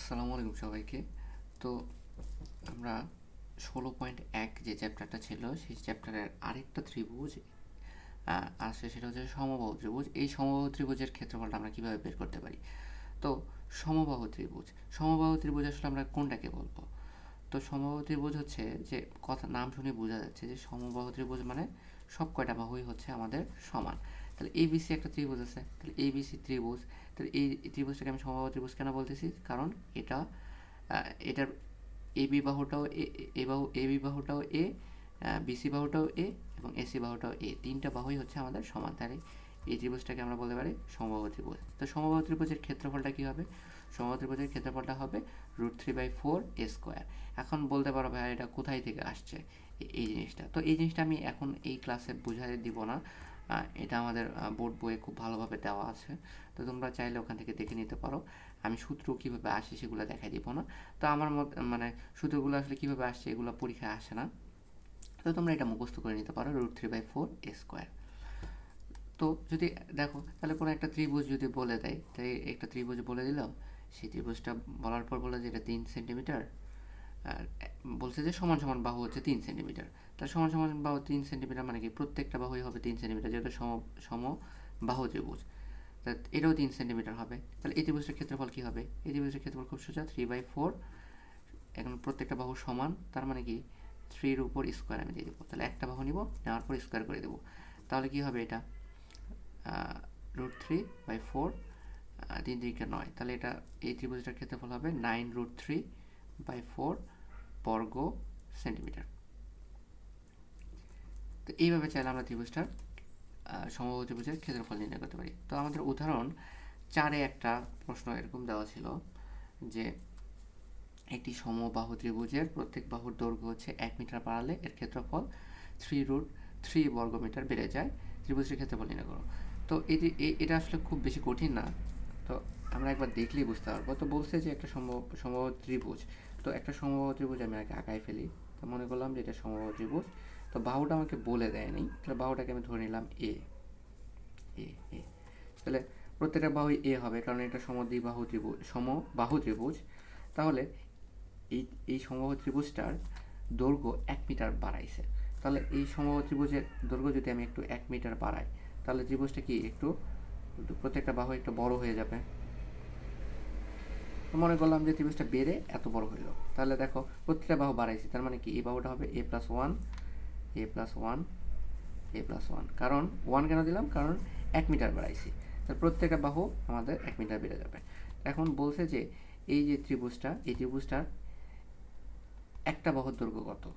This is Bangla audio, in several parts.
আসসালামু আলাইকুম সবাইকে। তো আমরা ষোলো পয়েন্ট এক যে চ্যাপ্টারটা ছিল, সেই চ্যাপ্টারের আরেকটা ত্রিভুজ আসে সেটা হচ্ছে সমবাহু ত্রিভুজ। এই সমবাহু ত্রিভুজের ক্ষেত্রফলটা আমরা কীভাবে বের করতে পারি? তো সমবাহু ত্রিভুজ। সমবাহু ত্রিভুজ আসলে আমরা কোনটাকে বলব? তো সমবাহু ত্রিভুজ হচ্ছে যে কথা, নাম শুনে বোঝা যাচ্ছে যে সমবাহু ত্রিভুজ মানে সব কয়টা বাহুই হচ্ছে আমাদের সমান। তাহলে এবিসি একটা ত্রিভুজ আছে। তাহলে এবিসি ত্রিভুজ। তাহলে এই ত্রিভুজটাকে আমি সমবাহু ত্রিভুজ কেন বলতেছি? কারণ এটা এটার এ বি বাহুটাও এ বাহু এ বি বাহুটাও এ বিসি বাহুটাও এ এবং এসি বাহুটাও এ তিনটা বাহুই হচ্ছে আমাদের সমান। তাহলে এই ত্রিভুজটাকে আমরা বলতে পারি সমবাহু ত্রিভুজ। তো সমবাহু ত্রিভুজের ক্ষেত্রফলটা কী হবে? সমবাহু ত্রিভুজের ক্ষেত্রফলটা হবে root three by four a square. এখন বলতে পারো ভাই এটা কোথায় থেকে আসছে এই জিনিসটা। তো এই জিনিসটা আমি এখন এই ক্লাসে বুঝাই দিব না। এটা আমাদের বোর্ড বইয়ে খুব ভালোভাবে দেওয়া আছে। তো তোমরা চাইলে ওখান থেকে দেখে নিতে পারো। আমি সূত্র কীভাবে আসে সেগুলো দেখাই দিব না। তো আমার মত মানে সূত্রগুলো আসলে কীভাবে আসছে এগুলো পরীক্ষায় আসে না। তো তোমরা এটা মুখস্থ করে নিতে পারো root three by four a square তো যদি, দেখো, তাহলে কোনো একটা ত্রিভুজ যদি বলে দেয়, তাই একটা ত্রিভুজ বলে দিল। সেই ত্রিভুজটা বলার পর বলে যে এটা তিন সেন্টিমিটার আর বলছে যে সমান সমান বাহু হচ্ছে তিন সেন্টিমিটার। তাহলে সমান সমান বাহু তিন সেন্টিমিটার মানে কি? প্রত্যেকটা বাহুই হবে তিন সেন্টিমিটার, যেহেতু সম সম বাহু ত্রিভুজ। তা এটাও তিন সেন্টিমিটার হবে। তাহলে এই ত্রিভুজের ক্ষেত্রফল কী হবে? এই ত্রিভুজের ক্ষেত্রফল খুব সোজা থ্রি বাই ফোর এখন প্রত্যেকটা বাহু সমান, তার মানে কি? থ্রির উপর স্কোয়ার আমি দিয়ে দেবো। তাহলে একটা বাহু নিব, নেওয়ার পর স্কোয়ার করে দেবো। তাহলে কি হবে এটা? রুট থ্রি বাই ফোর তিন দিকে নয়। তাহলে এটা, এই ত্রিভুজটার ক্ষেত্রফল হবে nine root three by four বর্গ সেন্টিমিটার। তো এইভাবে চাইলে আমরা ত্রিভুজটার সমবাহু ত্রিভুজের ক্ষেত্রফল নির্ণয় করতে পারি। তো আমাদের উদাহরণ চারে একটা প্রশ্ন এরকম দেওয়া ছিল যে একটি সমবাহু ত্রিভুজের প্রত্যেক বাহুর দৈর্ঘ্য হচ্ছে এক মিটার বাড়ালে এর ক্ষেত্রফল থ্রি রুট থ্রি বর্গমিটার বেড়ে যায়। ত্রিভুজের ক্ষেত্রফল নির্ণয় করো। তো এটি এটা আসলে খুব বেশি কঠিন না। তো আমরা একবার দেখলেই বুঝতে পারব। তো বলছে যে একটা সম্ভব সম্ভব ত্রিভুজ তো একটা সম্ভব ত্রিভুজ আমি আগে আঁকায় ফেলি। তো মনে করলাম যে এটা সম্ভব ত্রিভুজ। তো বাহুটা আমাকে বলে দেয়নি। তাহলে বাহুটাকে আমি ধরে নিলাম এ এ এ তাহলে প্রত্যেকটা বাহু এ হবে, কারণ এটা সমদ্বিবাহু ত্রিভুজ, সমবাহু ত্রিভুজ। তাহলে এই এই সমবাহু ত্রিভুজটার দৈর্ঘ্য এক মিটার বাড়াইছে। তাহলে এই সমবাহু ত্রিভুজের দৈর্ঘ্য যদি আমি একটু এক মিটার বাড়াই, তাহলে ত্রিভুজটা কি একটু প্রত্যেকটা বাহু একটু বড় হয়ে যাবে? মনে করলাম যে ত্রিভুজটা বেড়ে এত বড় হইল। তাহলে দেখো প্রত্যেকটা বাহু বাড়াইছি, তার মানে কি? এই বাহুটা হবে a plus one a plus one a plus one কারণ ওয়ান কেন দিলাম? কারণ এক মিটার বাড়াইছি। তাহলে প্রত্যেকটা বাহু আমাদের এক মিটার বেড়ে যাবে। এখন বলছে যে এই যে ত্রিভুজটা, এই ত্রিভুজটার একটা বাহুর দৈর্ঘ্য কত?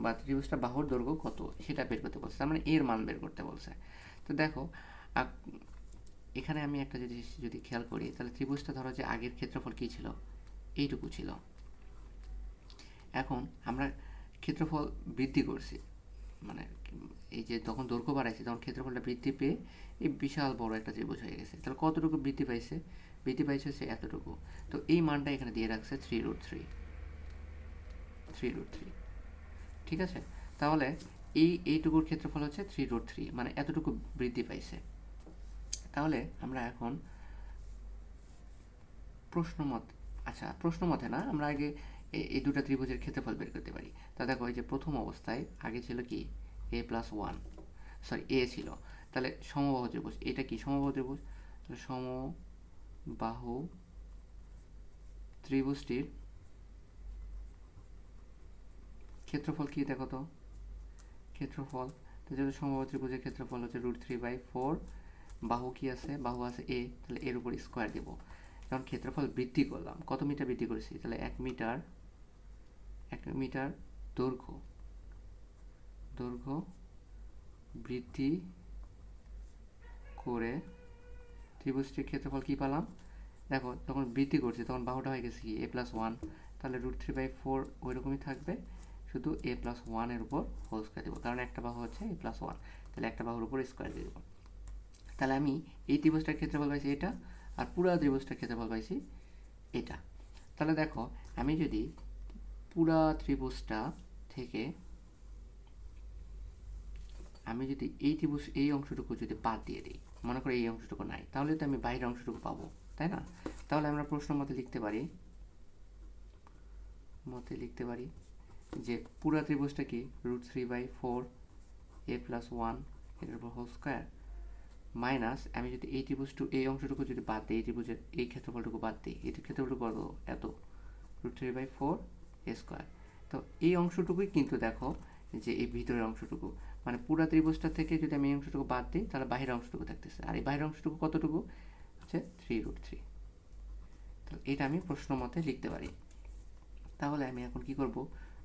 বা ত্রিভুজটা বাহুর দৈর্ঘ্য কত? সেটা বের করতে বলছে। তার মানে এর মান বের করতে বলছে। তো দেখো এখানে আমি একটা জিনিস যদি খেয়াল করি, তাহলে ত্রিভুজটা ধরো যে আগের ক্ষেত্রফল কী ছিল? এইটুকু ছিল। এখন আমরা ক্ষেত্রফল বৃদ্ধি করছি। মানে এই যে তখন দৈর্ঘ্য বাড়াইছে, তখন ক্ষেত্রফলটা বৃদ্ধি পেয়ে এই বিশাল বড় একটা ত্রিভুজ হয়ে গেছে। তাহলে কতটুকু বৃদ্ধি পাইছে? বৃদ্ধি পাইছে হচ্ছে এতটুকু। তো এই মানটা এখানে দিয়ে রাখছে three root three three root three ঠিক আছে? তাহলে এই, এইটুকুর ক্ষেত্রফল হচ্ছে থ্রি রুট থ্রি মানে এতটুকু বৃদ্ধি পাইছে। তাহলে আমরা এখন প্রশ্ন মত আচ্ছা প্রশ্ন মতে না, আমরা আগে এই দুটো ত্রিভুজের ক্ষেত্রফল বের করতে পারি। তা দেখো যে প্রথম অবস্থায় আগে ছিল কি? A plus one sorry a ছিল। তাহলে সমবাহু ত্রিভুজ, এটা কি সমবাহু ত্রিভুজ? তাহলে সমবাহু ত্রিভুজটির ক্ষেত্রফল কি দেখো তো? ক্ষেত্রফল, তো যেহেতু সমবাহু ত্রিভুজের ক্ষেত্রফল হচ্ছে রুট থ্রি বাই ফোর বাহু কি আছে? বাহু আছে এ তাহলে এর উপর স্কোয়ার দেবো। কারণ ক্ষেত্রফল বৃদ্ধি করলাম। কত মিটার বৃদ্ধি করেছি? তাহলে এক মিটার এক মিটার দৈর্ঘ্য দৈর্ঘ্য বৃদ্ধি করে ত্রিভুজটির ক্ষেত্রফল কি পেলাম? দেখো, যখন বৃদ্ধি করছি, তখন বাহুটা হয়ে গেছে কি? এ প্লাস ওয়ান তাহলে রুট থ্রি বাই ফোর ওই রকমই থাকবে। শুধু এ প্লাস ওয়ানের উপর হোল স্কোয়ার দেবো। কারণ একটা বাহু হচ্ছে এ প্লাস ওয়ান তাহলে একটা বাহুর উপর স্কোয়ার দিয়ে দেবো। তাহলে আমি এই ত্রিভুজটার ক্ষেত্রফল পাইছি এটা আর পুরা ত্রিভুজটার ক্ষেত্রফল পাইছি এটা। তাহলে দেখো, আমি যদি পুরা ত্রিভুজটা থেকে আমি যদি এই ত্রিভুজ এই অংশটুকু যদি বাদ দিয়ে দিই, মনে করি এই অংশটুকু নাই, তাহলে তো আমি বাইরের অংশটুকু পাবো, তাই না? তাহলে আমরা প্রশ্ন মতে লিখতে পারি, মতে লিখতে পারি যে পুরা ত্রিভুজটা কি root three by four a plus one এটার উপর হোল স্কোয়ার মাইনাস আমি যদি এই ত্রিভুজটু এই অংশটুকু যদি বাদ দিই, এই ত্রিভুজের এই ক্ষেত্রফলটুকু বাদ দিই এই ক্ষেত্রফলটুকু কত? এত। Root three by four a square তো এই অংশটুকুই কিন্তু দেখো যে এই ভিতরের অংশটুকু। মানে পুরা ত্রিভুজটা থেকে যদি আমি এই অংশটুকু বাদ দিই, তাহলে বাইরের অংশটুকু থাকতেছে আর এই বাইরের অংশটুকু কতটুকু? হচ্ছে থ্রি রুট থ্রি তো এটা আমি প্রশ্ন মতে লিখতে পারি। তাহলে আমি এখন কি করব?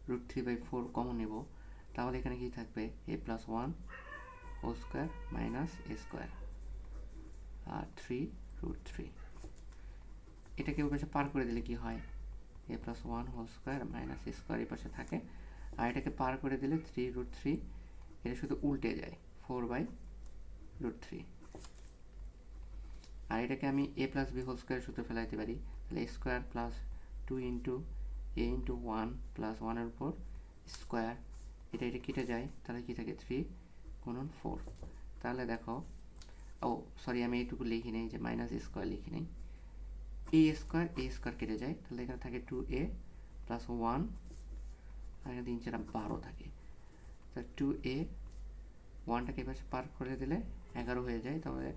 Root three by four common নেব। তাহলে এখানে কি থাকবে? A plus one whole square minus a square আর থ্রি রুট থ্রি এটাকে ওই পাশে পার করে দিলে কি হয়? A plus one whole square minus a square এই পাশে থাকে। আর এটাকে পার করে দিলে থ্রি রুট থ্রি এটা শুধু উল্টে যায় ফোর বাই রুট থ্রি আর এটাকে আমি a plus b whole square সূত্রে ফেলাইতে পারি। তাহলে a square plus two into a into one plus ওয়ানের উপর স্কোয়ার এটা এটা কেটে যায়, তাহলে কি থাকে? থ্রি গুণন ফোর। তাহলে দেখো, ও সরি আমি এইটুকু লিখি নেই, যে মাইনাস স্কোয়ার লিখি নেই। এ স্কোয়ার এ স্কোয়ার কেটে যায়, তাহলে এখানে থাকে টু এ প্লাস ওয়ান আর এখানে তিন চার বারো থাকে। তা টু এ ওয়ানটাকে এবার পার করে দিলে এগারো হয়ে যায় তবে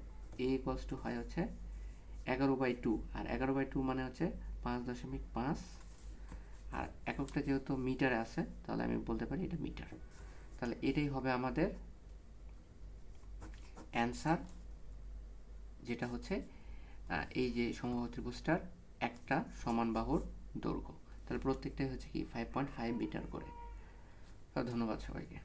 এ ইকোয়ালস টু হয় হচ্ছে এগারো বাই টু আর এগারো বাই টু মানে হচ্ছে পাঁচ দশমিক পাঁচ। আর এককটা যেহেতু মিটারে আছে, তাহলে আমি বলতে পারি এটা মিটার। তাহলে এটাই হবে আমাদের অ্যান্সার, যেটা হচ্ছে এই যে সমবাহু একটা সমান বাহুর দৈর্ঘ্য। তাহলে প্রত্যেকটাই হচ্ছে কি ফাইভ পয়েন্ট ফাইভ মিটার করে। ধন্যবাদ সবাইকে।